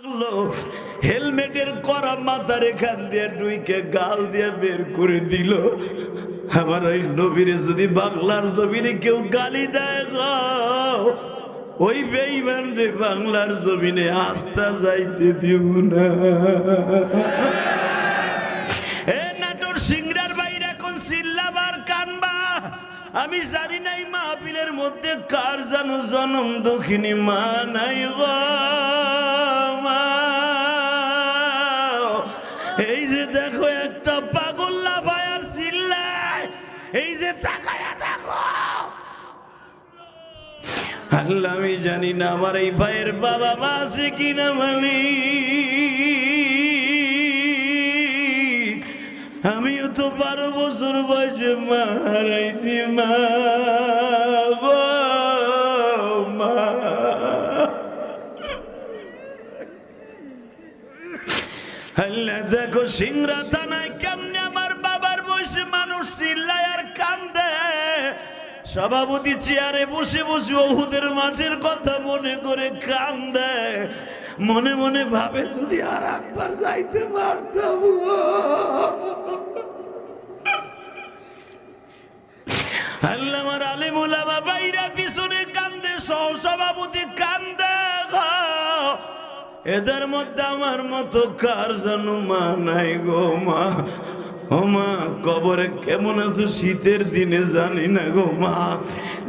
লাগল। হেলমেটের করা মাথার এখান দিয়ে ডুইকে গাল দিয়ে বের করে দিল। আমার ওই নবীরে যদি বাংলার জমিনে কেউ গালি দেয় ওই বেইমান রে বাংলার জমিনে আস্থা যাইতে দিব না। এ নাটোর সিংড়ার বাইরে এখন চিল্লাবার কানবা। আমি জানি নাই মাহফিলের মধ্যে কার জানো জনম দক্ষিণী মা নাই গো। এই যে দেখো একটা পাগল্লা চিল্লায়। এই যে দেখো। আল্লাহ, আমি জানি না আমার এই ভাইয়ের বাবা মা আছে কিনা মালিক। আমিও তো বারো বছর বয়সে মারাইছি মা আল্লাহ দেখো সিংরা থানায় কেমনে আমার বাবার বয়সে মানুষ চিল্লায় আর কান্দে। সভাপতি চেয়ারে বসে বসে ওহুদের মাঠের কথা মনে করে কান্দে। মনে মনে ভাবে যদি আর একবার যাইতে পারতাম। আল্লাহ আমার আলিমুল বাইরা এদের মধ্যে আমার মতো কার যেন মা নাই গো মা? ও মা, কবরে কেমন আছো? শীতের দিনে জানি না গো মা।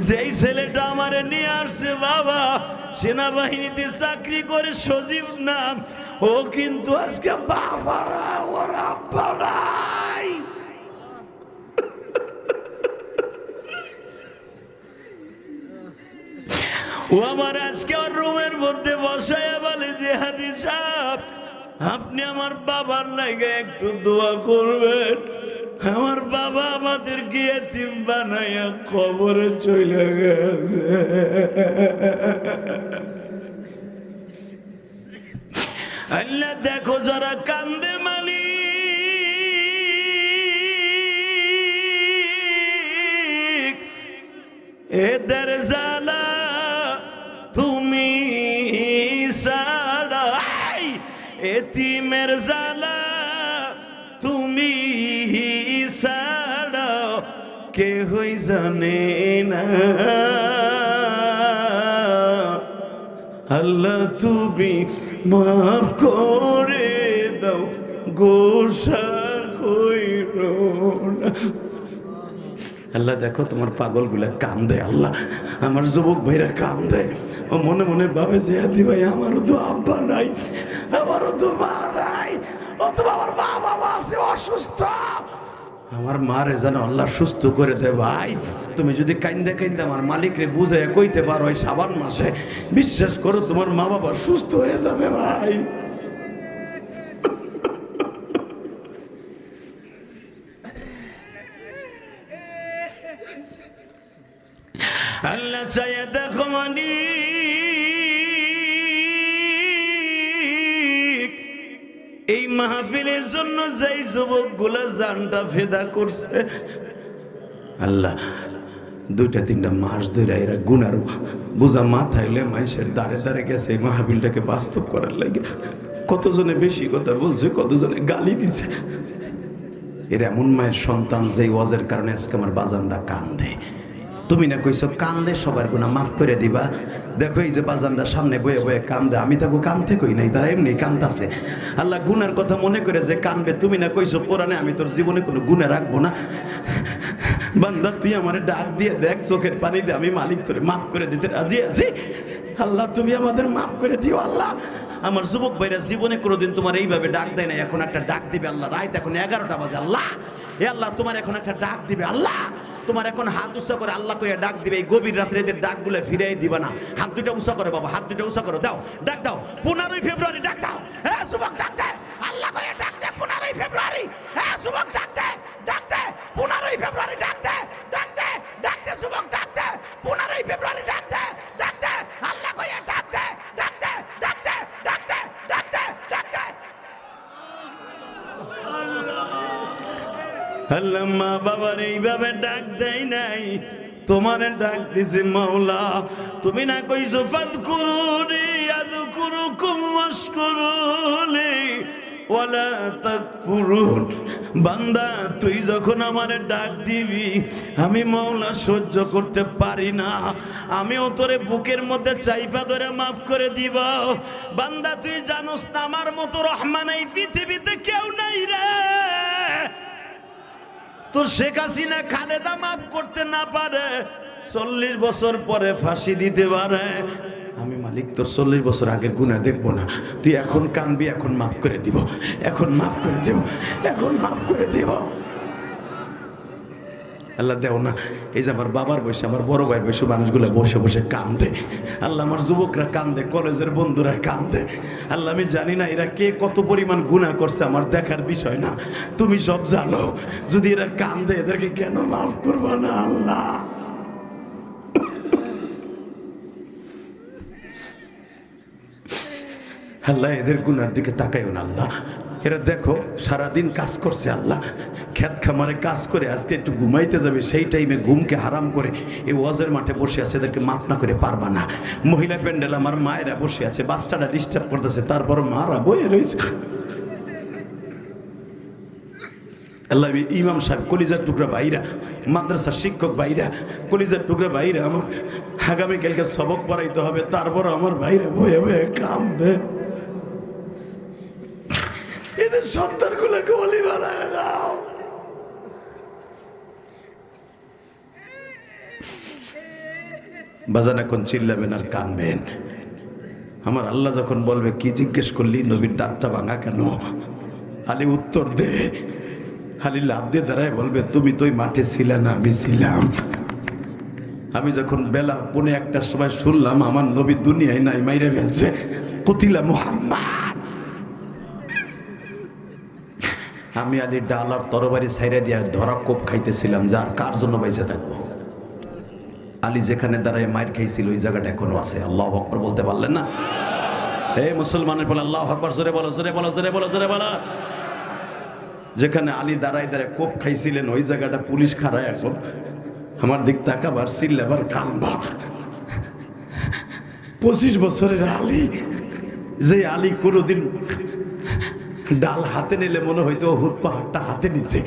যেই ছেলেটা আমারে নিয়ে আসছে বাবা, সেনাবাহিনীতে চাকরি করে সজীব নাম ও কিন্তু আজকে বাবারা, ওর আব্বা ও আমার আজকে ওর রুমের মধ্যে বসায় বলে যে হাদি সাহেব, আপনি আমার বাবার লাগে একটু দোয়া করবেন। আমার বাবা আমাদেরকে এতিম বানাইয়া কবরে চলে গেছে। আল্লাহ দেখো যারা কান্দে মালিক, এদের জালা এতিমের জালা তুমি ছাড়াও কে হই জানে না। আল্লাহ তুমি মাফ করে দাও গোসা আল্লাহ, দেখো তোমার পাগলগুলা কান দেয় আল্লাহ, আমার যুবক ভাইরা কান দেয় ও মনে মনে ভাবে যে হাতি ভাই, আমারও তো আব্বা নাই, আমারও তো মা নাই, ও তো আমার মা বাবা আছে, অসুস্থ। আমার মারে যেন আল্লাহ সুস্থ করে দে ভাই, তুমি যদি কাইন্দে কাইন্দে আমার মালিকরে বুঝাই কইতে পারো ওই সাবান মাসে, বিশ্বাস করো তোমার মা বাবা সুস্থ হয়ে যাবে, ভাই। আল্লাহ চাইয়া এই মাহফিলের জন্য যেই যুবকগুলা জানটা ফেদা করছে, আল্লাহ, দুইটা তিনটা মাস ধরে এরা গুনার বোঝা মাথাইলে মানুষের দাঁড়ে দাঁড়ে গেছে এই মাহফিলটাকে বাস্তব করার লাগে। কতজনে বেশি কথা বলছে, কতজনে গালি দিছে এর এমন মায়ের সন্তান যে ওয়াজের কারণে আজকে আমার বাজানটা কান্দে। তুমি না কইছো, কান্দে সবার গুণা মাফ করে দিবা। দেখো এই যে বাজানটা সামনে বয়ে বয়ে কান্দে, আমি তাকে কানতে কই নাই, তারা এমনি কান্দাছে আল্লাহ গুনার কথা মনে করে যে কানবে, তুমি না কইছো, কোরআনে আমি তোর জীবনে কোনো গুণে রাখব না। বান্দা, তুই আমার ডাক দিয়ে দেখ, চোখের পানি দিয়ে আমি মালিক তোরে মাফ করে দিতে রাজি আছি? আল্লাহ, তুমি আমাদের মাফ করে দিও, আল্লাহ। আমার যুবক ভাইরা, জীবনে কোনোদিন তোমার এইভাবে ডাক দেয় না এখন একটা ডাক দিবে আল্লাহ। রাত এখন এগারোটা বাজে, আল্লাহ। এ আল্লাহ, তোমার এখন একটা ডাক দিবে, আল্লাহ। তোমার এখন হাত উঁচা করে আল্লাহ কইয়া ডাক দিবে, এই গভীর রাত্রে এদের ডাকগুলো ফিরাই দিবে না। হাত দুটা উঁচা করে বাবা, হাত দুটা উঁচা করো। দাও, ডাক দাও। পনেরোই ফেব্রুয়ারি, ডাক দাও। হ্যাঁ যুবক ডাক দে। আল্লাহ কইয়া ডাক দে, পনেরোই ফেব্রুয়ারি। হ্যাঁ যুবক ডাক দে ডাক দে। পনেরোই ফেব্রুয়ারি, ডাক দে ডাক দে ডাক দে যুবক ডাক দে। পনেরোই ফেব্রুয়ারি, ডাক দে ডাক দে আল্লাহ কইয়া ডাক দে ডাক দে ডাক দে ডাক দে ডাক দে ডাক দে আল্লাহ, মা বাবার এইভাবে ডাক দেয় নাই। তোমারে ডাক দিছে মাওলা, তুমি না কইছো ফাদ করুনি আদু করু কুম মস্করু ওয়ালা তাকফুরুন। বান্দা, তুই যখন আমারে ডাক দিবি, আমি মাওলা সহ্য করতে পারি না। আমিও তোরে বুকের মধ্যে চাইপা ধরে মাফ করে দিব। বান্দা, তুই জানোস না, আমার মতো রহমান এই পৃথিবীতে কেউ নাই রে। তোর শেখ হাসিনা খালেদা মাফ করতে না পারে, চল্লিশ বছর পরে ফাঁসি দিতে পারে। আমি মালিক, তোর চল্লিশ বছর আগের গুণা দেখব না। তুই এখন কানবি, এখন মাফ করে দিব, এখন মাফ করে দেব, এখন মাফ করে দেব। আল্লাহ দেও না। এই যে আমার বাবার বয়সে, আমার বড় ভাইয়ের বয়সে মানুষগুলো বসে বসে কান্দে। আল্লাহ আমার যুবকরা কান্দে, কলেজের বন্ধুরা কান্দে। আল্লাহ আমি জানি না এরা কে কত পরিমাণ গুণা করছে, আমার দেখার বিষয় না। তুমি সব জানো। যদি এরা কান্দে, এদেরকে কেন মাফ করব না আল্লাহ? আল্লাহ, এদের গুনার দিকে তাকাইও না আল্লাহ। এরা দেখো, সারাদিন কাজ করছে আল্লাহ। খেত খামারে কাজ করে আজকে একটু ঘুমাইতে যাবে, সেই টাইমে ঘুমকে হারাম করে এই ওয়াজের মাঠে বসে আছে, এদেরকে মাফ না করে পারবা না। মহিলা প্যান্ডেল, আমার মায়েরা বসে আছে বাচ্চাটা ডিস্টার্ব করতেছে, তারপর মারা বয়ে রয়েছে। আল্লাহ ইমাম সাহেব, কলিজার টুকরা ভাইরা মাদ্রাসার শিক্ষক ভাইরা কলিজার টুকরা ভাইরা আমার। আগামীকালকে সবক পড়াইতে হবে, তারপর আমার ভাইরা বয়ে বয়ে কান্দে এদের সন্তান গুলোকে বলি, বানায় দাও। বাজান এখন চিল্লাবেন আর কানবেন। আমার আল্লাহ যখন বলবে, কি জিজ্ঞেস করলি? নবীর দাঁতটা ভাঙা কেন? আলী উত্তর দে। আলী লাভ দিয়ে দাঁড়ায় বলবে, তুমি তো মাঠে ছিলে না, আমি ছিলাম। আমি যখন বেলা পৌনে একটার সময় শুনলাম, আমার নবী দুনিয়ায় নাই, মাইরে ফেলছে। কুতিলা মোহাম্মদ। আমি আলী ডাল আর তরবারি সাইরে দিয়া ধরা কোপ খাইতেছিলাম, যা কার জন্য বাইসে থাকব? আলী যেখানে দাঁড়ায় মায়ের খাইছিল, ওই জায়গাটা এখনও আছে। আল্লাহ আকবর বলতে পারলেন না? হে মুসলমানের বলে আল্লাহ আকবর, জোরে বলো জোরে বলো জোরে বলো জোরে বলো। যেখানে আলী দাঁড়ায় দাঁড়ায় কোপ খাইছিলেন, ওই জায়গাটা পুলিশ খারায় এখন। আমার দিক তাকাবার সিল্লাবার কানবা পঁচিশ বছরের আলী, যে আলী কোনোদিন ডাল হাতে নিলে মনে হয়তো হুদ পাহাড়টা হাতে নিছে।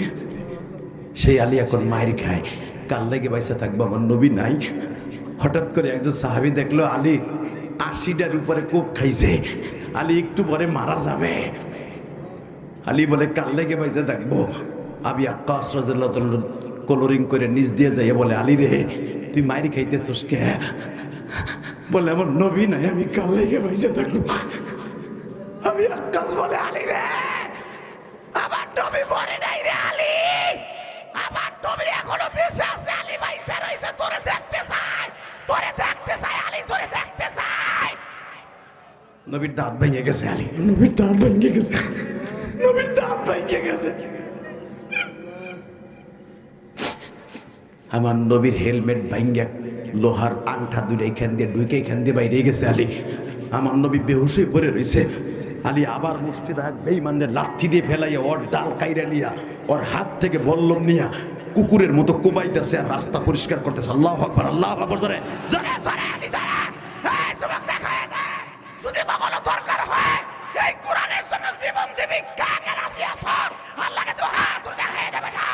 সেই আলী এখন মায়ের খায়। কাল লেগে বাইসা থাকব আমার নবী নাই। হঠাৎ করে একজন সাহাবি দেখল, আলী আশিটার উপরে কোপ খাইছে। আলী একটু পরে মারা যাবে। আলী বলে কাল লেগে বাইসা থাকব আমি আকাশ রাজুল্লাহ কলোরিং করে নিচ দিয়ে যাই বলে, আলী রে, তুই মায়ের খাইতেছোস কে? বলে, আমার নবী নাই, আমি কাল লেগে বাইসা থাকব। আমি আক্কাস বলে আলী রে। আমার টমি মরে নাই রে আলী। আমার টমি এখনও বেঁচে আছে আলী বাইসা রয়েছে তোরে দেখতে চাই। তোরে দেখতে চাই আলী তোরে দেখতে চাই। নবীর দাঁত ভেঙে গেছে আলী। নবীর দাঁত ভেঙে গেছে। নবীর দাঁত ভেঙে গেছে। আমার নবীর হেলমেট ভাঙ্গা লোহার আংটা দুটো এখান দিয়ে ঢুকে এখান দিয়ে বাইরে গেছে আলী। আমার নবী বেহুশ পড়ে রয়েছে আলী আবার মুষ্টিদা এক বেইমানের লাথি দিয়ে ফেলাইয়া ওর ডাল কাইরা নিয়া, ওর হাত থেকে বল্লম নিয়া কুকুরের মতো কোবাইতেছে আর রাস্তা পরিষ্কার করতেছে। আল্লাহ আকবার আল্লাহ আকবার, জোরে জোরে জোরে, আলী, জোরে। এই যুবক দেখায় দে যদি কখনো দরকার হয়, এই কোরআনের জন্য জীবন দিবি। কাকে রাজি আল্লাহকে তো হাত তুলে দেখায় দেবে না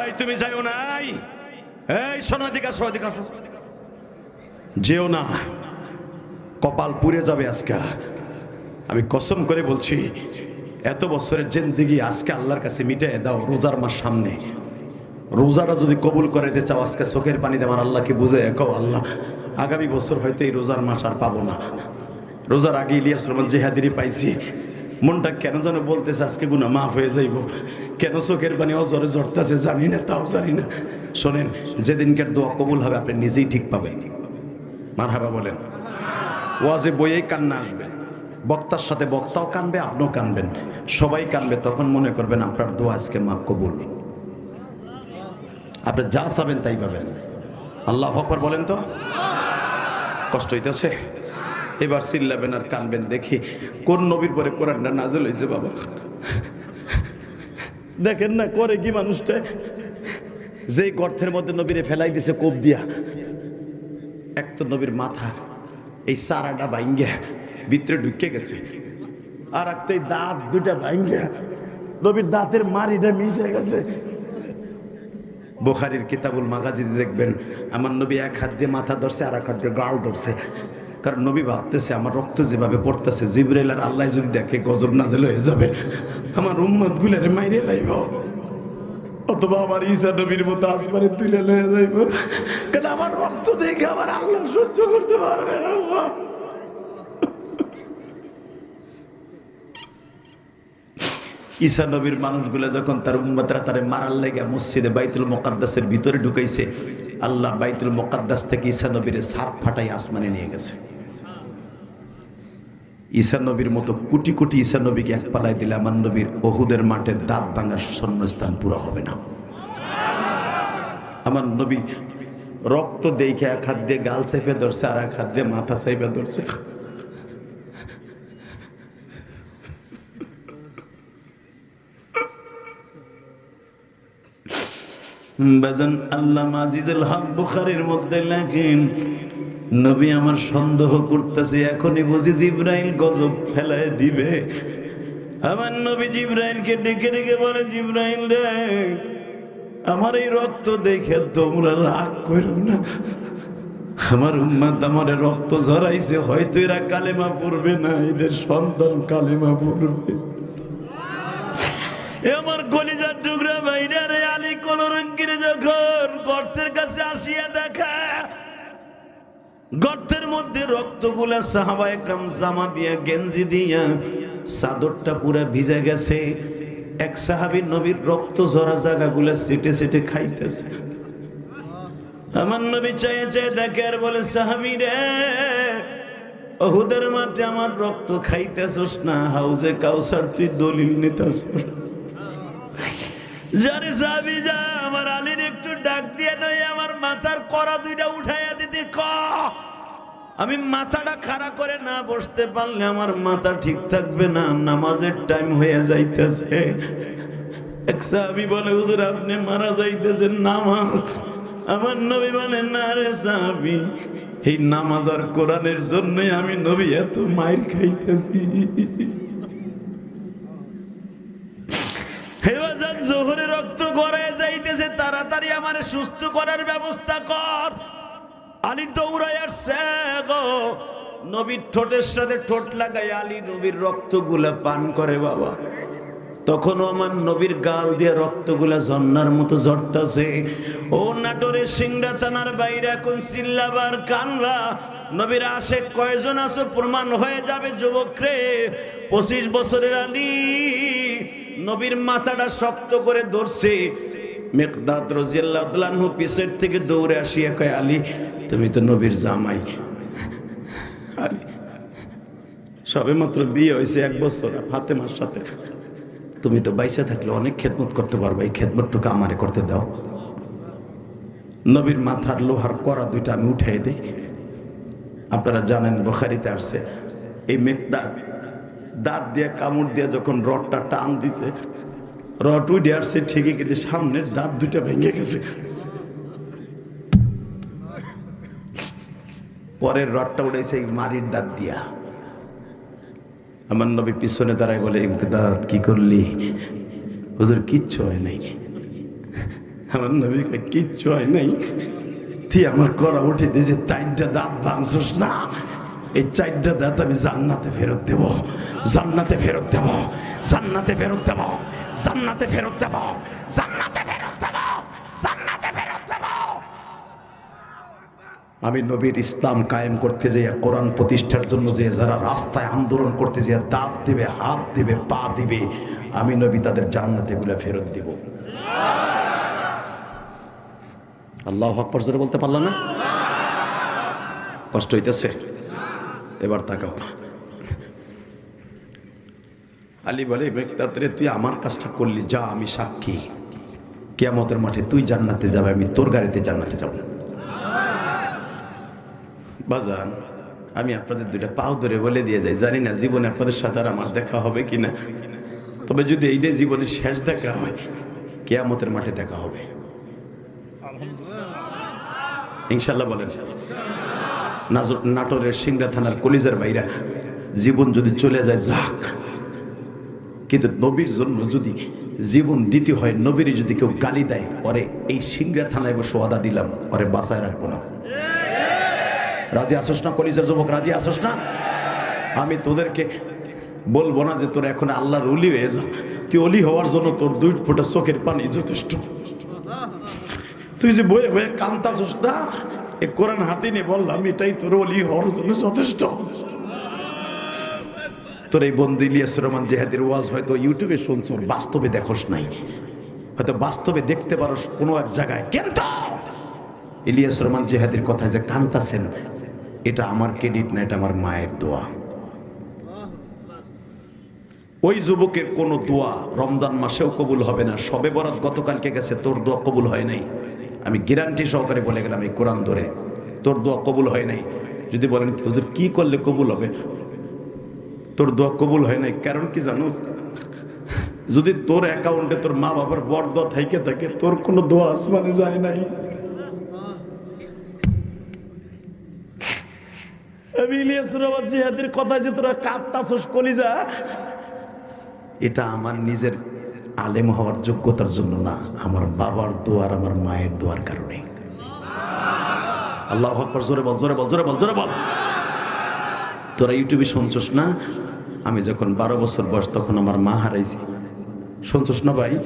এই তুমি যাইও নাই? এই শোনো দিকে আসো, এদিকে আসো। যেও না। কপাল পুড়ে যাবে আজকে। আমি কসম করে বলছি, এত বছরের জেন্দিগি আজকে আল্লাহর কাছে মিটে দাও রোজার মাস সামনে। রোজাটা যদি কবুল করাইতে চাও, আজকে চোখের পানিতে আমার আল্লাহকে বুঝে কও আল্লাহ, আগামী বছর হয়তো এই রোজার মাস আর পাবো না। রোজার আগে ইলিয়াস রহমান জেহাদিরি পাইছি। মনটা কেন যেন বলতেছে, আজকে গুনা মাফ হয়ে যাইব। কেন চোখের পানি অজরে জড়তেছে জানি না, তাও জানি না। শোনেন, যেদিনকার দোয়া কবুল হবে, আপনি নিজেই ঠিক পাবেন। মার হাবা বলেন, ওয়াজে বইয়েই কান্না আসবে। বক্তার সাথে বক্তাও কানবে, আপনিও কানবেন। সবাই কানবে, তখন মনে করবেন আপনার দোয়া আজকে মা কবুল। আপনি যা চাবেন তাই পাবেন। আল্লাহ আকবার বলেন তো? কষ্ট হইতেছে? এবার চিল্লাবেন আর কানবেন দেখি, কোন নবীর পরে কোরআনটা নাজল হয়েছে বাবা। দেখেন না, করে কি মানুষটা? যেই গর্তের মধ্যে নবীরে ফেলাই দিছে কোপ দিয়া, এক তো নবীর মাথা, এই সারাটা ভাঙ্গিয়া ভিতরে ঢুকে গেছে। আর একটা এই দাঁত দুটা ভাঙ্গিয়া নবীর দাঁতের মারিটা মিশে গেছে। বোখারির কিতাবুল মাগাজিদে দেখবেন, আমার নবী এক হাত দিয়ে মাথা ধরছে, আর এক হাত দিয়ে গাল ধরছে। কারণ নবী ভাবতেছে, আমার রক্ত যেভাবে পড়তেছে, জিব্রাইল আর আল্লাহ যদি দেখে গজব নাজেল হয়ে যাবে, আমার উম্মত গুলারে মাইরে লাইব। অথবা আমার ঈসা নবীর মতো আসমানে তুলে লয়ে যাইব। কারণ আমার রক্ত দেখে আমার আল্লাহ সহ্য করতে পারবে না। ঈসা নবীর মানুষগুলো যখন তার উম্মতরা তারে মারার লেগে মসজিদে বাইতুল মোকাদ্দাসের ভিতরে ঢুকাইছে, আল্লাহ বাইতুল মোকাদ্দাস থেকে ঈসা নবীর সাপ ফাটাই আসমানে নিয়ে গেছে। ঈসা নবীর মতো কোটি কোটি ঈসা নবীকে এক পালায় দিলে আমার নবীর ওহুদের মাঠের দাঁত ভাঙার শূন্যস্থান পুরো হবে না। আমার নবী রক্ত দেখে এক হাত দিয়ে গাল চেপে ধরছে, আর এক হাত দিয়ে মাথা চেপে ধরছে। বেজন আল্লাহ মাজিদুল হক বুখারীর মধ্যে লেখেন নবী আমার সন্দেহ করতেছে, এখনই বুঝি জিব্রাইল গজব ফেলায় দিবে। আমার নবী জিব্রাইলকে ডেকে ডেকে বলে, জিব্রাইল রে, আমার এই রক্ত দেখে তোমরা রাগ করো না। আমার উম্মাদ আমার রক্ত ঝরাইছে, হয়তো এরা কালেমা পড়বে না, এদের সন্তান কালেমা পড়বে। আমার কলিজার টুকরা বাইরে আলী কলরঙ্গিরে যখন গর্তের কাছে আসিয়া দেখা গর্তের মধ্যে রক্তগুলা সাহাবা একরাম জামা দিয়া, গেঞ্জি দিয়া, চাদরটা পুরা ভিজে গেছে। এক সাহাবী নবীর রক্ত জরা জায়গাগুলা সিটে সিটে খাইতেছে। আমার নবী চাইয়ে চাইয়ে দেখে আর বলে, সাহাবি রে, অহুদের মাঠে আমার রক্ত খাইতেছস না, হাউজে কাউসার তুই দলিল নিতেছস। জানি সাহাবি যা, আমার আলীর একটু ডাক দিয়ে নয়, আমার মাথার করা দুইটা উঠাইয়া আমি মাথাটা খাড়া করে না বসতে পারলে আমার মাথা ঠিক থাকবে না, নামাজের টাইম হয়ে যাইতেছে। বলে, হুজুর, আপনি মারা যাইতেছেন নামাজ। আমার নবী না রে এই নামাজ আর কোরআনের জন্যই আমি নবী এত মায়ের খাইতেছি। জোহরে রক্ত গড়ায় যাইতেছে, তাড়াতাড়ি আমার সুস্থ করার ব্যবস্থা কর। আলী দৌড়ায় আসছে গো নবীর ঠোঁটের সাথে ঠোঁট লাগাই আলী নবীর রক্তগুলা পান করে বাবা। তখনও আমার নবীর গাল দিয়ে রক্তগুলা ঝর্ণার মতো ঝরতাছে। ও নাটোরের সিংড়া থানার বাইরে এখন চিল্লাবার কানবা নবীর আশে কয়জন আছে প্রমাণ হয়ে যাবে যুবক রে পঁচিশ বছরের আলী নবীর মাথাটা শক্ত করে ধরছে। মেকদাদ রাজিয়াল্লাহু পিছের থেকে দৌড়ে আসিয়া কয়, আলী, তুমি তো নবীর জামাই। আলী, সবে মাত্র বিয়ে হয়েছে এক বছর ফাতেমার সাথে। তুমি তো বাইসে থাকলে অনেক খেদমত করতে পারবে, এই খেদমতটুকু আমারে করতে দাও। নবীর মাথার লোহার করা দুইটা আমি উঠাই দিই। আপনারা জানেন, বখারিতে আসছে, এই মেঘদা দাঁত দিয়ে কামড় দিয়ে যখন রডটা টান দিছে রড উঠে আসছে ঠিকই কিন্তু সামনের দাঁত দুইটা ভেঙে গেছে। পরের রডটা উঠেছে মারির দাঁত দিয়া। আমার নবী পিছনে দাঁড়ায় বলে ইমদাদ কি করলি? হুজুর, কিচ্ছু হয় নাই। আমার নবী কিচ্ছু হয় নাই। তুই আমার করা উঠে দিয়েছে চারটা দাঁত ভাঙছিস না। এই চারটা দাঁত আমি জান্নাতে ফেরত দেব। জান্নাতে ফেরত দেব। জান্নাতে ফেরত দেব। জান্নাতে ফেরত দেব। জান্নাতে ফেরত দেব। জান্নাতে ফেরত দেব। আমি নবীর ইসলাম কায়েম করতে যাই কোরআন প্রতিষ্ঠার জন্য যে যারা রাস্তায় আন্দোলন করতে যে দাঁত দেবে, হাত দিবে, পা দিবে, আমি নবী তাদের জান্নাতে গুলা ফেরত দিব। আল্লাহ আকবর জোরে বলতে পারলাম না? কষ্ট হইতেছে? এবার তাকাও। আলী বলে মেঘতাত্রে তুই আমার কাজটা করলি, যা আমি সাক্ষী। কেয়ামতের মাঠে তুই জান্নাতে যাবে, আমি তোর গাড়িতে জান্নাতে যাব। বাজান, আমি আপনাদের দুইটা পাও ধরে বলে দিয়ে যাই। জানি না জীবনে আপনাদের সাথে আর আমার দেখা হবে কিনা। তবে যদি এইটাই জীবনের শেষ দেখা হয়, কেয়ামতের মাঠে দেখা হবে। ইনশাল্লাহ বলেন। নাটোরের সিংড়া থানার কলিজার বাইরা জীবন যদি চলে যায়, যাক। কিন্তু নবীর জন্য যদি জীবন দিতে হয়, নবীর যদি কেউ গালি দেয়, ওরে এই সিংড়া থানায় বসে ওয়াদা দিলাম, ওরে বাসায় রাখব না। রাজি আসোস না, কলিজার যুবক, রাজি আসোস না? আমি তোদেরকে বলব না যে তোর এখন আল্লাহর অলি হয়ে যা। তুই অলি হওয়ার জন্য তোর দুই ফোঁটা চোখের পানি যথেষ্ট। তুই যে বয়ে বয়ে কান্তাছোস না? এ কোরআন হাতে নিয়ে বললাম, এটাই তোর অলি হওয়ার জন্য যথেষ্ট। তোর এই বন্ধু ইলিয়াস রহমান জেহাদের ওয়াজ হয়তো ইউটিউবে শুনছ, বাস্তবে দেখোস নাই। হয়তো বাস্তবে দেখতে পারোস কোনো এক জায়গায়। কিন্তু ইলিয়াস রহমান জেহাদের কথা যে কান্তাছেন, এটা আমার ক্রেডিট না, এটা আমার মায়ের দোয়া। ওই যুবকের কোনো দোয়া রমজান মাসেও কবুল হবে না। সবে বরাত গতকালকে গেছে, তোর দোয়া কবুল হয় নাই। আমি গ্যারান্টি সহকারে বলে গেলাম এই কোরআন ধরে। তোর দোয়া কবুল হয় নাই। যদি বলেন, হুজুর, কি করলে কবুল হবে? তোর দোয়া কবুল হয় নাই। কারণ কি জানোস? যদি তোর অ্যাকাউন্টে তোর মা বাবার বড় দোয়া থাইকে থাকে, তোর কোনো দোয়া আসমানে যায় নাই। আমি ইলিয়াস কথা যে তোরা কাঁদতাছস কলিজা, এটা আমার নিজের আলেম হওয়ার যোগ্যতার জন্য না, আমার বাবার দোয়ার আমার মায়ের দোয়ার কারণে। আল্লাহ আকবর, জোরে বল জোরে বল জোরে বল জোরে বল। তোরা ইউটিউবে শুনছস না? আমি যখন বারো বছর বয়স তখন আমার মা হারাইছি। শুনছস না ভাই?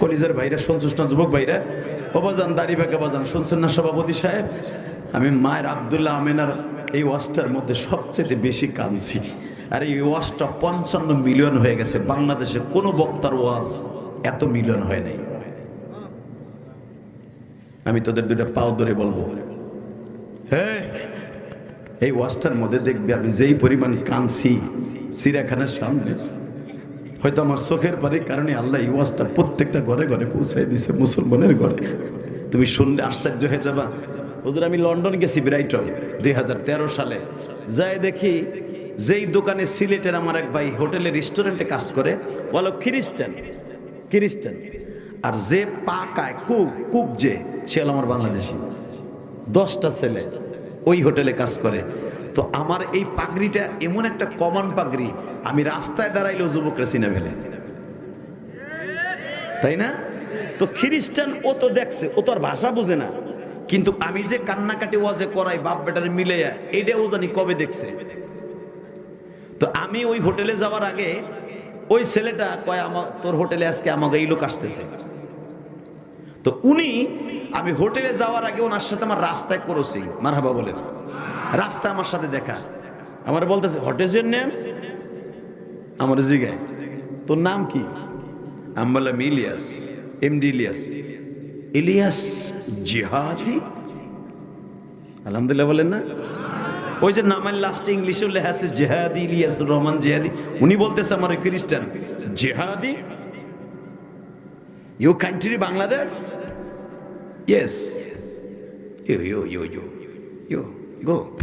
কলিজার ভাইরা, শুনছস না যুবক ভাইরা? অবাজান, দাড়ি বাঁকা বাজান, শুনছেন না সভাপতি সাহেব? আমি মায়ের আবদুল্লাহ আমেনার এই ওয়াজটার মধ্যে সবচেয়ে বেশি কাঁদছি। আর এই ওয়াজটা পঞ্চান্ন মিলিয়ন হয়ে গেছে। বাংলাদেশে কোনো বক্তার ওয়াজ এত মিলিয়ন হয় নাই। আমি তোদের দুইটা পাও ধরে বলব। হ্যাঁ এই ওয়াজটার মধ্যে দেখবি আমি যেই পরিমাণ কাঁদছি চিড়িয়াখানার সামনে, হয়তো আমার চোখের পারে কারণে আল্লাহ এই ওয়াজটা প্রত্যেকটা ঘরে ঘরে পৌঁছাই দিছে মুসলমানের ঘরে। তুমি শুনলে আশ্চর্য হয়ে যাবা। ওদের আমি লন্ডন গেছি ব্রাইটন, দুই হাজার তেরো সালে। যাই দেখি যেই দোকানে সিলেটের আমার এক ভাই হোটেলে রেস্টুরেন্টে কাজ করে বলো খ্রিস্টান খ্রিস্টান। আর যে পাকায় কুক কুক যে, সে আমার বাংলাদেশি। দশটা ছেলে ওই হোটেলে কাজ করে। তো আমার এই পাগড়িটা এমন একটা কমন পাগড়ি, আমি রাস্তায় দাঁড়াইলেও যুবকরা চিনে ফেলে। তাই না? তো খ্রিস্টান ও তো দেখছে, ও তো আর ভাষা বুঝে না। কিন্তু আমি যে কান্নাকাটি ওয়াজে করাই বাপ বেটারে মিলে এইটা ও জানি কবে দেখছে? তো আমি ওই হোটেলে যাওয়ার আগে ওই ছেলেটা কয় আমার তোর হোটেলে আজকে আমাকে এই লোক আসতেছে। তো উনি, আমি হোটেলে যাওয়ার আগে ওনার সাথে আমার রাস্তায় করেছি। মারহাবা বলেন। রাস্তা আমার সাথে দেখা। আমার বলতেছে হোটেলের নেম? আমার জিগায়, তোর নাম কি? আমি বললাম, ইলিয়াস এমডি ইলিয়াস। ইলিয়াস জিহাদি? আলহামদুলিল্লাহ বলেন না। ওই যে নামের লাস্টে ইংলিশে লেখা জেহাদি ইলিয়াস রহমান জেহাদি। উনি বলতেছে আমার খ্রিস্টান। Jihadi? You country Bangladesh yes you you you you you go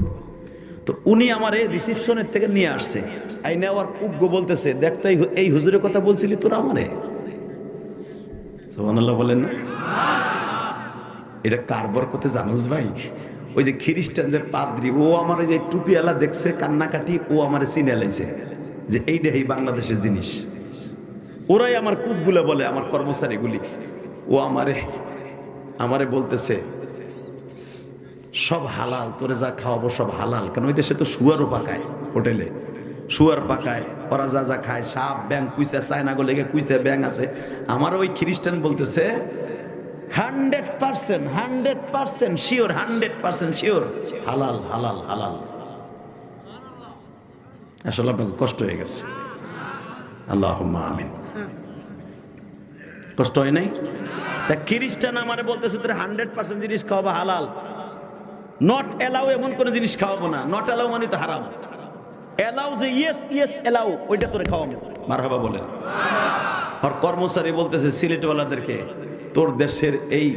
তো উনি আমার এই রিসিপশনের থেকে নিয়ে আসছে। আই নেওয়ার উগ্র বলতেছে, দেখ তো এই- এই হুজুরের কথা বলছিলি তোরা আমারে? সোহানাল্লাহ বলেন না। এটা কারবার করতে জানোস ভাই? ওই যে খ্রিস্টান যে পাদ্রি, ও আমার যে টুপিওয়ালা দেখছে, কান্নাকাটি, ও আমার চিনে লাইছে যে এইটা এই বাংলাদেশের জিনিস। ওরাই আমার কুকগুলো বলে, আমার কর্মচারীগুলি। ও আমারে আমারে বলতেছে, সব হালাল, তোরে যা খাওয়াবো সব হালাল। কেন ওই দেশে তো শুয়ারও পাকায় হোটেলে। শুয়ার পাকায়, ওরা যা যা খায়, সাপ ব্যাং কুইচা চায়না গো লেগে কুইচা ব্যাং আছে। আমার ওই খ্রিস্টান বলতেছে hundred percent hundred percent sure, hundred percent sure. হালাল হালাল হালাল। আসলে আপনাকে কষ্ট হয়ে গেছে। আল্লাহ আমিন। কষ্ট হয় নাই? তা খ্রিস্টান আমারে বলতেছে, তোর হান্ড্রেড পার্সেন্ট জিনিস খাওয়াবো হালাল। নট এলাও এমন কোন জিনিস খাওয়াবো না। নট এলাও মানে তো হারাম। এলাও যে ইয়েস ইয়েস এলাও ওইটা তোরে খাওয়াবো। মারহাবা বলেন। আর কর্মচারী বলতেছে, সিলেটওয়ালাদেরকে তোর দেশের এই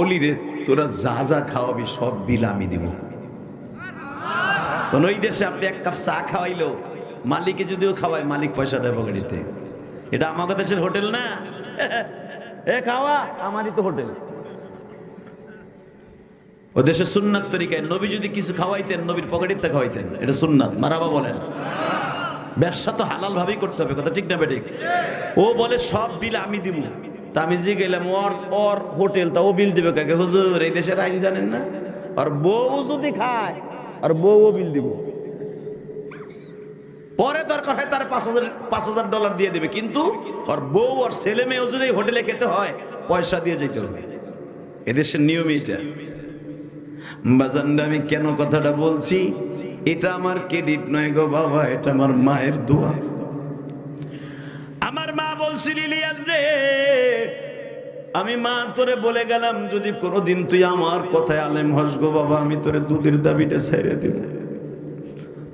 অলিরে তোরা যা যা খাওয়াবি সব বিল আমি দিব। কোন ওই দেশে আপনি এক কাপ চা খাওয়াইলো মালিকে যদিও খাওয়ায়, মালিক পয়সা দেয় পকেটিতে। এটা আমাদের দেশের হোটেল না? এ খাওয়া, আমারই তো হোটেল। ও দেশে সুন্নাত তরিকায় নবী যদি কিছু খাওয়াইতেন, নবীর পকেটিতে খাওয়াইতেন। এটা সুন্নাত মারাবা বলেন। ব্যবসা তো হালাল ভাবেই করতে হবে, কথা ঠিক না বেঠিক ও বলে, সব বিল আমি দিব তা আমি যে গেলাম ওর ওর হোটেল তা ও বিল দিবে কাকে? হুজুর, এই দেশের আইন জানেন না? আর বউ যদি খায়, আর বউও বিল দিব। পরে দরকার হয় তার পাঁচ হাজার পাঁচ হাজার ডলার দিয়ে দেবে। কিন্তু ওর বউ আর ছেলে মেয়েও যদি হোটেলে খেতে হয়, পয়সা দিয়ে যেতে হবে। এদেশের নিয়ম এটা বাজানটা আমি কেন কথাটা বলছি? এটা আমার ক্রেডিট নয় গো বাবা, এটা আমার মায়ের দোয়া। রে আমি মা তোরে বলে গেলাম, যদি কোনোদিন তুই আমার কথায় আলেম হস গো বাবা, আমি তোরে দুধের দাবিটা ছেড়ে দিব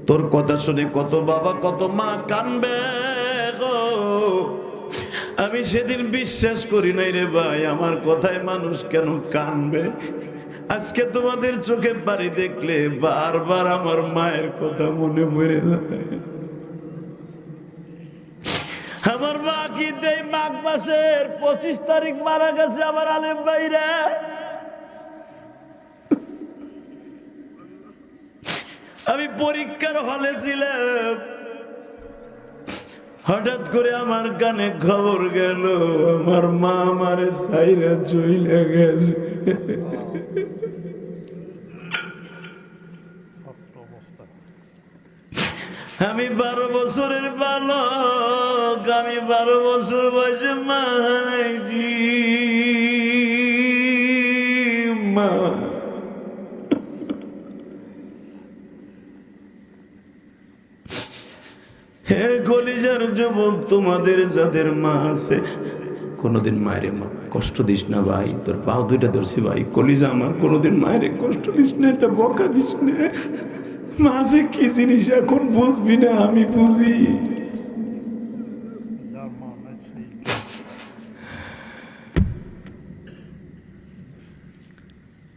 তোর কথা শুনে কত বাবা, কত মা কানবে গো। আমি সেদিন বিশ্বাস করি নাই রে ভাই, আমার কথায় মানুষ কেন কানবে? আজকে তোমাদের চোখে বাড়ি দেখলে বারবার আমার মায়ের কথা মনে পড়ে যায়। আমার মা কি দেয়? মাঘ মাসের পঁচিশ তারিখ মারা গেছে আমার আলেম ভাইরা। আমি পরীক্ষার হলে ছিলাম। হঠাৎ করে আমার কানে খবর গেল, আমার মা আমার সাইরা চইলে গেছে। আমি বারো বছরের বালক, আমি বারো বছর বয়সে মা হারাইছি মা। হে কলিজার যুবক, তোমাদের যাদের মা আছে, কোনোদিন মায়ের মা কষ্ট দিস না ভাই, তোর পাও দুইটা ধরছি ভাই। কলিজা আমার কোনোদিন মায়ের কষ্ট দিস না এটা বকা দিস না। মা যে কি জিনিস এখন বুঝবি না, আমি বুঝি।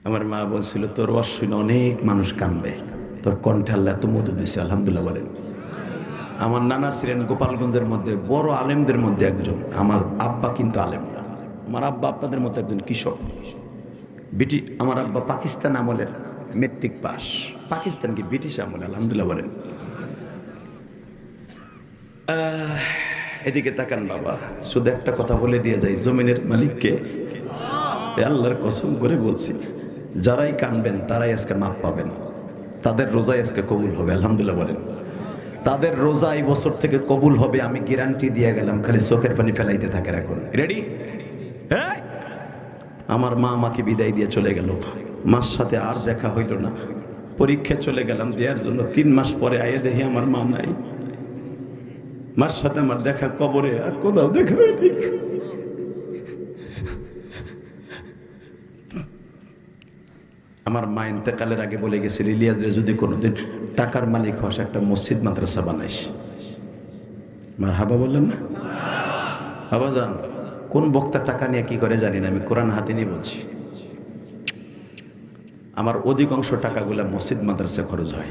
আমার মা বলছিল, তোর অশ্বিন অনেক মানুষ কানবে। তোর কণ্ঠে আল্লাহ এত মধু দিছে, আলহামদুলিল্লাহ বলেন। আমার নানা ছিলেন গোপালগঞ্জের মধ্যে, বড় আলেমদের মধ্যে একজন। আমার আব্বা কিন্তু আলেম। আমার আব্বা আপনাদের মতো একজন কৃষক। ব্রিটিশ আমার আব্বা পাকিস্তান আমলের। Matric pass. পাকিস্তান কি ব্রিটিশ আমলে, আলহামদুলিল্লাহ বলেন। এদিকে তাকান বাবা, শুধু একটা কথা বলে দিয়ে যাই, জমিনের মালিককে। আল্লাহর কসম করে বলছি, যারাই কানবেন, তারাই আজকে মাপ পাবেন। তাদের রোজাই আজকে কবুল হবে, আলহামদুলিল্লাহ বলেন। তাদের রোজা এই বছর থেকে কবুল হবে, আমি গ্যারান্টি দিয়ে গেলাম, খালি চোখের পানি ফেলাইতে থাকেন এখন। রেডি আমার মা আমাকে বিদায় দিয়ে চলে গেল। মার সাথে আর দেখা হইল না। পরীক্ষা চলে গেলাম দেওয়ার জন্য তিন মাস পরে আয়ে দেখি আমার মা নাই। মার সাথে আমার দেখা কবরে আর কোথাও দেখা হয়নি। আমার মা ইন্তেকালের আগে বলে গেছিল, ইলিয়াস, যে যদি কোনোদিন টাকার মালিক হস, একটা মসজিদ মাদ্রাসা বানাইস। আমার হাবা বললেন না? হাবা যান, কোন বক্তা টাকা নিয়ে কি করে জানি না, আমি কোরআন হাতে নিয়ে বলছি। আমার অধিকাংশ টাকাগুলো মসজিদ মাদ্রাসা খরচ হয়।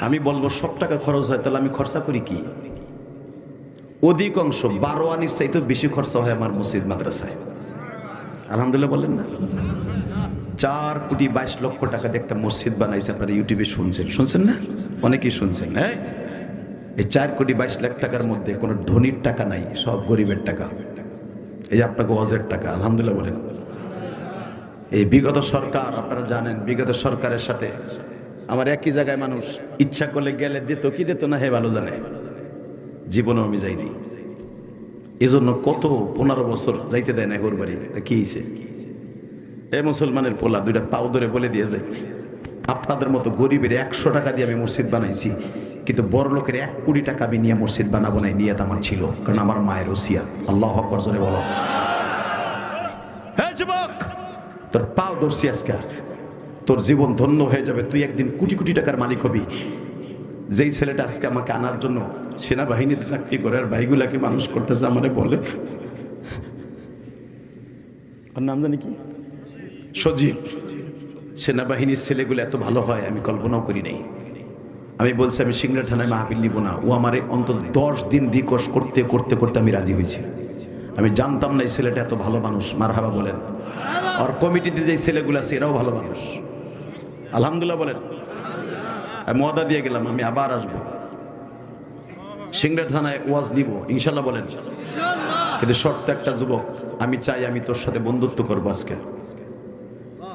আমি বলব, সব টাকা খরচ হয়, তাহলে আমি খরচা করি কি? অধিকাংশ বারো আনির চাইতে বেশি খরচা হয় আমার মসজিদ, মাদ্রাসায়। আলহামদুলিল্লাহ বলেন না? চার কোটি বাইশ লক্ষ টাকা দিয়ে একটা মসজিদ বানাইছে, আপনারা ইউটিউবে শুনছেন। শুনছেন না? অনেকেই শুনছেন হ্যাঁ? এই চার কোটি বাইশ লাখ টাকার মধ্যে কোনো ধনির টাকা নাই, সব গরিবের টাকা। এই যে আপনাকে অজের টাকা, আলহামদুলিল্লাহ বলেন। এই বিগত সরকার, আপনারা জানেন, বিগত সরকারের সাথে আমার একই জায়গায় মানুষ ইচ্ছা করলে গেলে দিত, কি দিত না, হে ভালো জানে। জীবনেও আমি যাইনি। এজন্য কত পনেরো বছর যাইতে দেয় না ওর বাড়ি। কি হয়েছে এ মুসলমানের পোলা, দুইটা পাও ধরে বলে দিয়ে যায় আপনাদের মতো গরিবের একশো টাকা দিয়ে আমি মসজিদ বানাইছি, কিন্তু বড় লোকের এক কোটি টাকা আমি নিয়ে মসজিদ বানাবো নাই, নিয়ত আমার ছিল, কারণ আমার মায়ের ওসিয়া আল্লাহ আকবর জোরে বলো। হ্যাঁ যুবক! তোর পাও ধরছি আজকে। তোর জীবন ধন্য হয়ে যাবে। তুই একদিন কোটি কোটি টাকার মালিক হবি। যেই ছেলেটা আজকে আমাকে আনার জন্য সেনাবাহিনীতে চাকরি করে আর ভাইগুলাকে মানুষ করতেছে আমারে বলে। ওর নাম জানি কি? সজীব। সেনাবাহিনীর ছেলেগুলো এত ভালো হয়, আমি কল্পনাও করি নাই। আমি বলছি, আমি সিংড়া থানায় মাহফিল নিব না। ও আমারে অন্তত দশ দিন রিকোয়েস্ট করতে করতে করতে আমি রাজি হয়েছি। আমি জানতাম না এই ছেলেটা এত ভালো মানুষ। মারহাবা বলেন। আর কমিটিতে যে ছেলেগুলো আছে এরাও ভালো মানুষ। আলহামদুলিল্লাহ বলেন। মদা দিয়ে গেলাম আমি আবার আসব। সিংড়া থানায় ওয়াজ নিব ইনশাল্লাহ বলেন। কিন্তু শর্ত একটা যুবক আমি চাই আমি তোর সাথে বন্ধুত্ব করব আজকে।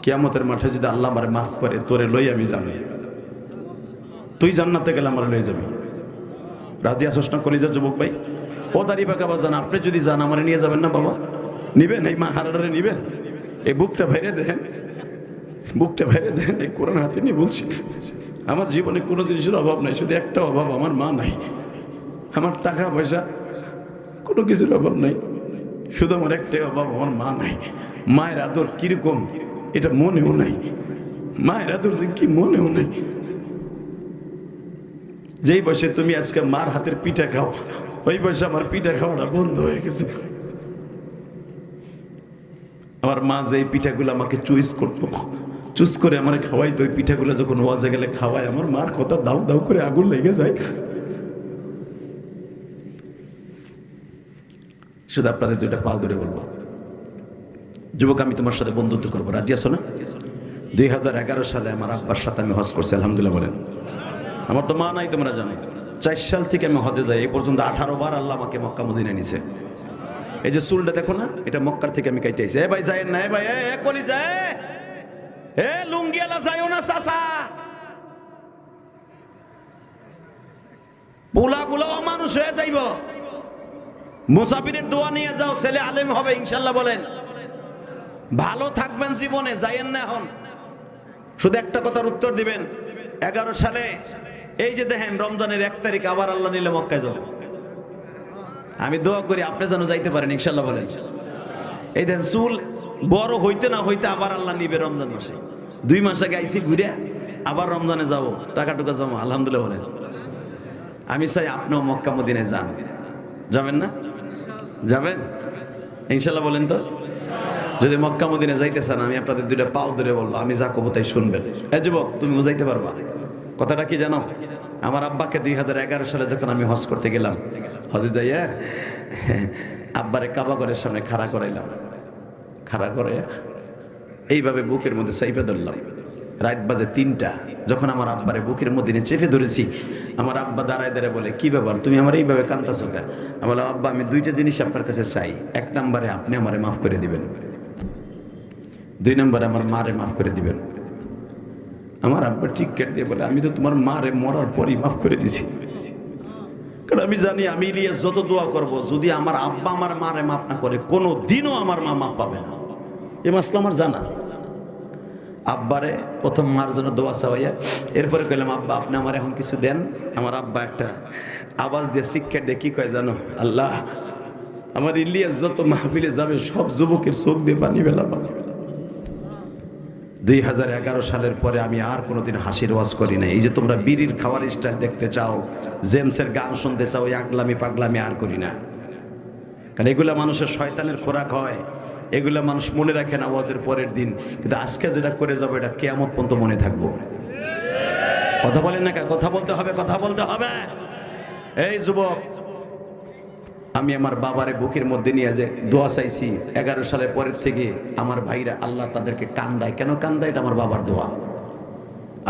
কিয়ামতের মাঠে যদি আল্লাহ আমারে মাফ করে তোরে লই আমি যাবি। তুই জান্নাতে গেলে আমার লয়ে যাবি। রাজি আসস না কলিজার যুবক ভাই? ও দাঁড়ি পাকা বাজান আপনি যদি যান আমার নিয়ে যাবেন না বাবা? নিবেন? এই মা হারারে নিবেন? এই বুকটা ভেরে দেন। বুকটা ভেরে দেন, এই কোরআন হাতে নিয়ে বলছি, আমার জীবনে কোনো জিনিসের অভাব নাই, শুধু একটা অভাব, আমার মা নাই। আমার টাকা পয়সা, কোনো কিছুর অভাব নাই। শুধু আমার একটাই অভাব, আমার মা নাই। মায়ের আদর কীরকম, এটা মনেও নাই। মায়ের আদর যে কি মনেও নাই। যেই বয়সে তুমি আজকে মার হাতের পিঠা খাও, ওই বয়সে আমার পিঠা খাওয়াটা বন্ধ হয়ে গেছে। আমার মা যে পিঠাগুলো আমাকে চুইস করতো চুজ করে আমার খাওয়াই তো ওই পিঠাগুলো যখন ওয়াজে গেলে খাওয়াই আমার মার কথা দাউ দাউ করে আগুন লেগে যায়। শুধু আপনাদের দুইটা পাল ধরে বলব। যুবক, আমি তোমার সাথে বন্ধুত্ব করব। রাজি আছো না? দুই হাজার এগারো সালে আমার আব্বার সাথে আমি হজ করছি, আলহামদুলিল্লাহ বলেন। আমার তো মা নাই, তোমরা জানো। চার সাল থেকে আমি হজে যাই, এই পর্যন্ত আঠারো বার আল্লাহ আমাকে মক্কা মদিনে নিছে। এই যে চুলটা দেখো না, এটা মক্কার থেকে আমি কাইতে আইছি এ ভাই যায় না, এ ভাই, এ কলি যায় এ লুঙ্গি আলা যাইও না, চাচা। পোলা গুলো অমানুষ হয়ে যাইব। মুসাফিরের দোয়া নিয়ে যাও, ছেলে আলেম হবে, ইনশাল্লাহ বলেন। ভালো থাকবেন জীবনে যাইয়েন না এখন। শুধু একটা কথার উত্তর দিবেন, এগারো সালে, এই যে দেখেন, রমজানের এক তারিখ আবার আল্লাহ নিলে মক্কায় যাব। আমি দোয়া করি আপনি যেন যাইতে পারেন ইনশাল্লাহ বলেন। এই দেন চুল বড় হইতে না হইতে আবার আল্লাহ নিবে রমজান মাসে। দুই মাস আগে আইসি ঘুরে আবার রমজানে যাব টাকা টুকা জমা, আলহামদুলিল্লাহ বলেন। আমি চাই আপনিও মক্কা মদিনায় যান। যাবেন না? যাবেন? ইনশাল্লাহ বলেন তো। যদি মক্কা মদিনে যাইতে চান, আমি আপনাদের দুইটা পাও ধরে বলব, আমি যা কবো তাই শুনবেন। এ যুবক, তুমি যাইতে পারবা? কথাটা কি জানো? আমার আব্বাকে দুই হাজার এগারো সালে যখন আমি হজ করতে গেলাম হজে যাইয়া আব্বারে কাবাগরের সামনে খাড়া করাইলাম। খাড়া করে এইভাবে বুকের মধ্যে সাইপে ধরলাম। রাত বাজে তিনটা, যখন আমার আব্বারে বুকের মধ্যে চেপে ধরেছি, আমার আব্বা দাঁড়ায় দাঁড়ায় বলে, কি ব্যাপার, তুমি আমার এইভাবে কান্তাছো কেন? আমি আব্বা, আমি দুইটা জিনিস আপনার কাছে চাই। এক নম্বরে আপনি আমারে মাফ করে দিবেন। দুই নম্বরে আমার মারে মাফ করে দিবেন। আমার আব্বা ঠিক কেটে দিয়ে বলে, আমি তো তোমার মারে মরার পরই মাফ করে দিছি। কারণ আমি জানি আমি ইলিয়াস যত দোয়া করব, যদি আমার আব্বা আমার মারে মাফ না করে, কোনো দিনও আমার মা মাফ পাবে না। এ মাসলা আমার জানা। আব্বারে প্রথম মার জন্য দোয়া চাওয়াইয়া, এরপরে কইলাম, আব্বা, আপনি আমার এখন কিছু দেন? আমার আব্বা একটা আওয়াজ দিয়ে শিক্ষা দিয়ে কি কয় জানো? আল্লাহ, আমার ইলিয়াস যত মাহফিলে যাবে, সব যুবকের চোখ দিয়ে পানি বেলা পাবে দুই হাজার এগারো সালের পরে আমি আর কোনোদিন হাসির ওয়াজ করি না এই যে তোমরা বিড়ির খাওয়ার স্টাইল দেখতে চাও, জেমসের গান শুনতে চাও আগলামি পাগলামি আর করি না। কারণ এগুলা মানুষের শয়তানের খোরাক হয়। এগুলা মানুষ মনে রাখে না ওয়াজের পরের দিন। কিন্তু আজকে যেটা করে যাব, এটা কেয়ামত পর্যন্ত মনে থাকব। কথা বলেন না কথা বলতে হবে, কথা বলতে হবে। এই যুবক আমি আমার বাবারে বুকের মধ্যে নিয়ে যে দোয়া চাইছি, এগারো সালের পরের থেকে আমার ভাইরা আল্লাহ তাদেরকে কান্দায় কেন কান্দায় এটা আমার বাবার দোয়া।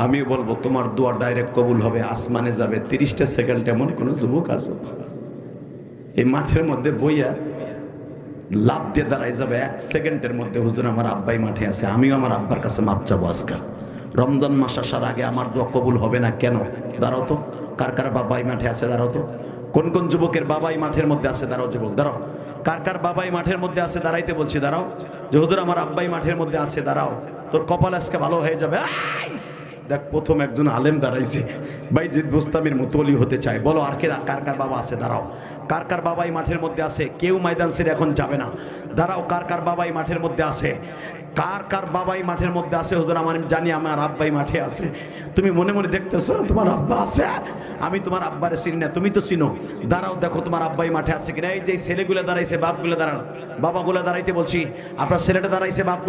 আমিও বলব, তোমার দোয়া ডাইরেক্ট কবুল হবে, আসমানে যাবে, তিরিশটা সেকেন্ড এমন কোনো যুবক আসো এই মাঠের মধ্যে বইয়া লাভ দিয়ে দাঁড়াই যাবে, এক সেকেন্ডের মধ্যে হুজুর আমার আব্বাই মাঠে আছে, আমিও আমার আব্বার কাছে মাপ চাবো আজকাল। রমজান মাস আসার আগে আমার দোয়া কবুল হবে না কেন? দাঁড়াও তো, কার কার বাবাই মাঠে আছে, দাঁড়াও তো। কোন কোন যুবকের বাবাই মাঠের মধ্যে আছে? দাঁড়াও যুবক, দাঁড়াও। কার কার বাবাই মাঠের মধ্যে আছে? দাঁড়াইতে বলছি, দাঁড়াও। যে হুজুর, আমার আব্বাই মাঠের মধ্যে আছে, দাঁড়াও। তোর কপাল আজকে ভালো হয়ে যাবে! দেখ, প্রথম একজন আলেম দাঁড়াইছে। বাইজিদ বুস্তামির মুতলি হতে চায়। বলো, আর কে কার কার বাবা আছে? দাঁড়াও। কার কার বাবাই মাঠের মধ্যে আছে? কেউ ময়দান সেরে এখন যাবে না। দাঁড়াও, কার কার বাবাই মাঠের মধ্যে আছে? কার কার বাবাই মাঠের মধ্যে আছে? হুজুর, আমার জানি আমার আব্বাই মাঠে আছে। তুমি মনে মনে দেখতেছো, তোমার আব্বা আছে? আমি তোমার আব্বারে চিনি না, তুমি তো চিনো। দাঁড়াও, দেখো তোমার আব্বাই মাঠে আছে কিনা? এই যে ছেলেগুলো দাঁড়াইছে, বাপগুলো দাঁড়ান। বাবাগুলো দাঁড়াইতে বলছি, আপনার ছেলেটা দাঁড়াইছে, বাপগুলো